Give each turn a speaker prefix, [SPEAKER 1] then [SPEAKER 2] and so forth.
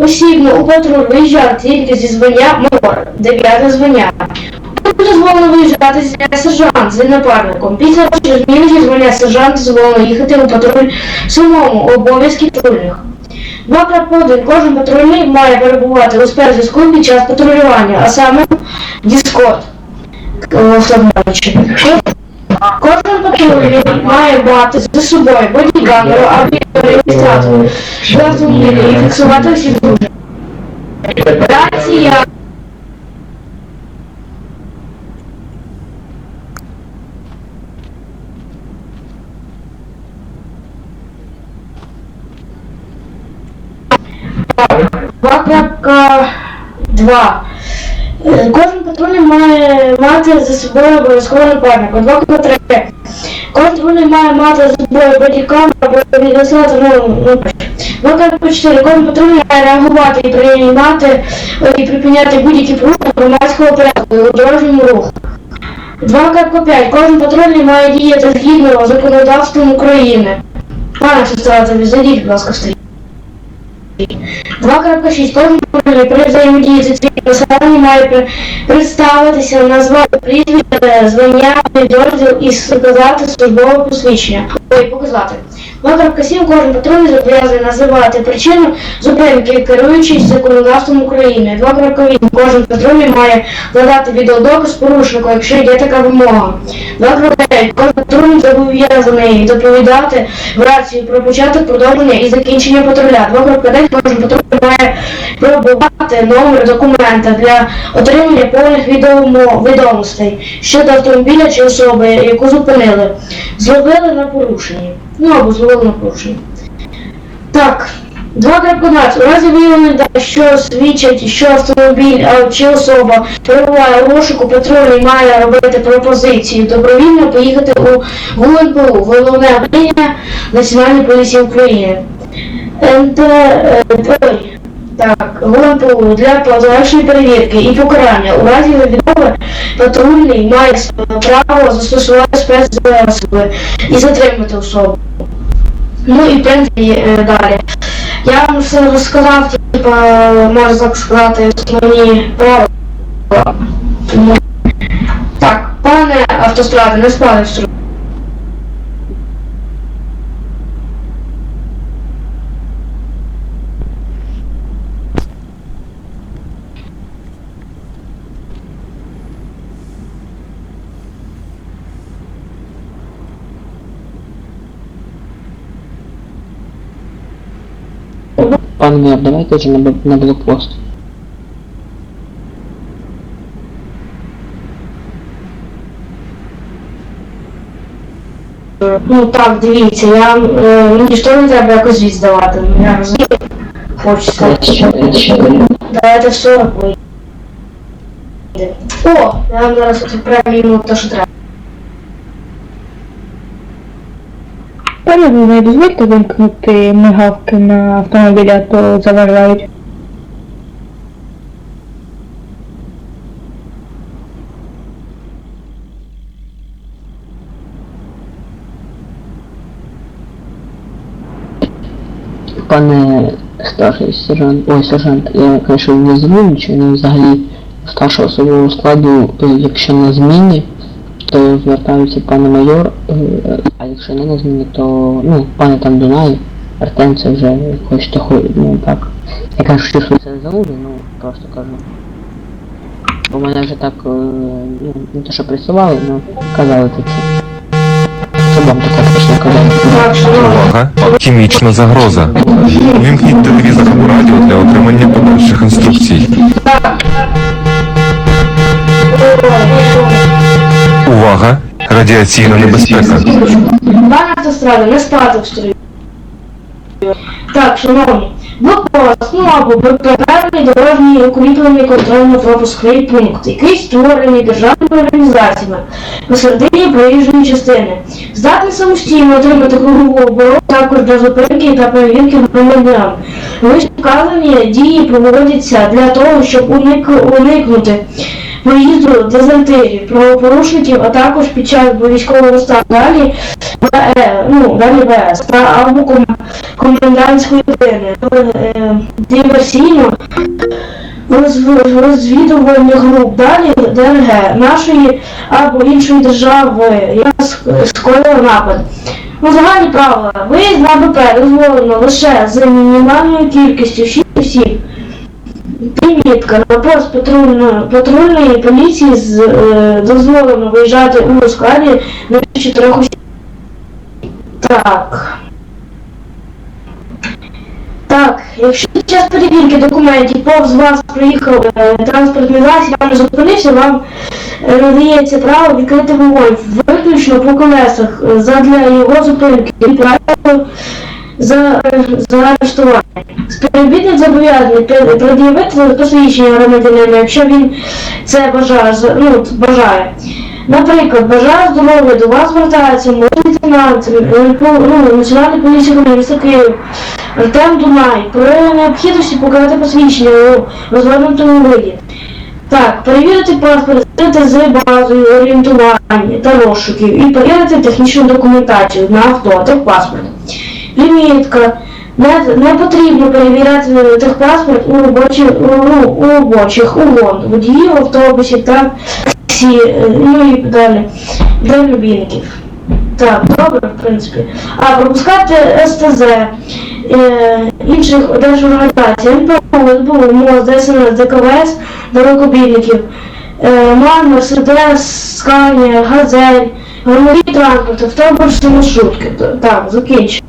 [SPEAKER 1] осібно у патруль виїжджати тільки зі звання майора, 9 звання. Буде дозволено виїжджати зі сержант з напарником. Після розширення зміни зі звання сержант дозволено їхати у патруль самому обов'язки патрульних. 2.1. Кожен патрульний має перебувати у спецзв'язку під час патрулювання, а саме Discord в автоматі. Кожен патрульний має мати за собою бодікамеру або реєстратор для автомобіля і фіксувати всі дружні. Рація. Два два. Е, Кожен патрульний має мати за собою обов'язково напарника. 2.3. Кожен патрульний має мати за собою бодікамеру або відеослати ну, 2.4. Кожен патрульний має реагувати і приймати е, і припиняти будь-які порушення громадського порядку у дорожньому руху. 2.5. Кожен патрульний має діяти згідно законодавством України. Пане сестра, зайдіть, будь ласка, стрій. 2.6. Кожен патрульний при взаємодії з цивільним населенням має представитися, назвати прізвище, звання, підрозділ і сказати службове посвідчення. Ой, показати. 2.7. Кожен патрульний зобов'язаний називати причину зупинки, керуючись законодавством України. 2.8. Кожен патрульний має надати відеодоказ порушнику, якщо є така вимога. 2.9. Кожен патрульний зобов'язаний доповідати в рацію про початок, продовження і закінчення патруля. 2.10. Кожен патрульний має пробувати номер документа для отримання повних відомостей щодо автомобіля чи особи, яку зупинили. Зловили на порушенні. Ну або зловно порушення. Так. 2.15. У разі виявлення, що свідчать, що автомобіль чи особа перебуває у розшуку, патрульний має робити пропозицію добровільно поїхати у ГУНПУ, головне управління Національної поліції України. НТ, е, так, ГУНПУ для подальшої перевірки і покарання. У разі відмови патрульний має право застосувати спецзасоби і затримати особу. Ну і в принципі е, далі. Я вам все розказав, типа, можна так сказати, основні правила. Так, пане автостради, не спали в стру.
[SPEAKER 2] Пан мэр, давайте же на, б- на блокпост.
[SPEAKER 1] Ну так, дивіться, я е, мені ж теж не треба якось звіт здавати. ну, Я розумію. Хочеться.
[SPEAKER 2] Я ще, я ще говорю.
[SPEAKER 1] Давайте в 40 вийде. О, я вам зараз відправлю йому те, що треба.
[SPEAKER 3] Пане Володимире, дозвольте вимкнути мигавки на автомобілі, а то заважають.
[SPEAKER 2] Пане старший сержант, ой, сержант, я, конечно, не звоню, але взагалі старшого особового складу, якщо на зміні, то звертаються пане майор, е, а якщо не на зміні, то, ну, пане там Дунай, Артем це вже хочете ходить, ну так. Я кажу, що це залужу, ну просто кажу. Бо мене вже так, е, ну, не те, що присували, ну, казали такі. Щоб вам таке точно казали.
[SPEAKER 4] Увага! Хімічна загроза. Увімкніть телевізор або радіо для отримання подальших інструкцій. Увага! Радіаційна небезпека.
[SPEAKER 1] Пане автостради, не спати в строю. Так, шановні, блокпост, ну або певний дорожній укріплений контрольно-пропускний пункт, який створений державними організаціями посередині проїжджої частини. Здатний самостійно отримати кругову оборону також для зупинки та перевірки громадян. Вище вказані дії проводяться для того, щоб уник- уникнути проїзду дезертирів, правопорушників, а також під час військового стану. Далі ВЕ, ну, далі ВС, та або ком, комендантської години. Е, диверсійно розв- розвідувальних груп, далі ДРГ, нашої або іншої держави, яка ск- скоїла напад. Ну, загальні правила. Виїзд на БП дозволено лише з мінімальною кількістю 6 осіб. Примітка на пост патрульної, патрульної поліції з, е, дозволено виїжджати у складі на 4 осіб. Так. Так, якщо під час перевірки документів повз вас проїхав е, транспортний засіб, вам не зупинився, вам е, надається право відкрити вогонь виключно по колесах е, задля його зупинки і право за, за арештування. Співробітник зобов'язаний пред'явити посвідчення громадянина, якщо він це бажає, ну, бажає. Наприклад, бажає здоров'я, до вас звертається молодий лейтенант е, ну, Національної поліції міста Київ, Артем Дунай, при необхідності показати посвідчення у розгорнутому виді. Так, перевірити паспорт, з базою орієнтування та розшуків і перевірити технічну документацію на авто, техпаспорт. Примітка. Не, не потрібно перевіряти техпаспорт у робочих, у, ну, у робочих, угон, водіїв, автобусів та таксі, е, ну і далі, для любільників. Так, добре, в принципі. А пропускати СТЗ, е, інших держорганізацій, НПО, МОЗ, ДСНС, ДКВС, дорогобільників, е, МАН, Мерседес, Сканія, Газель, громадський транспорт, автобуси, маршрутки. Так, закінчу.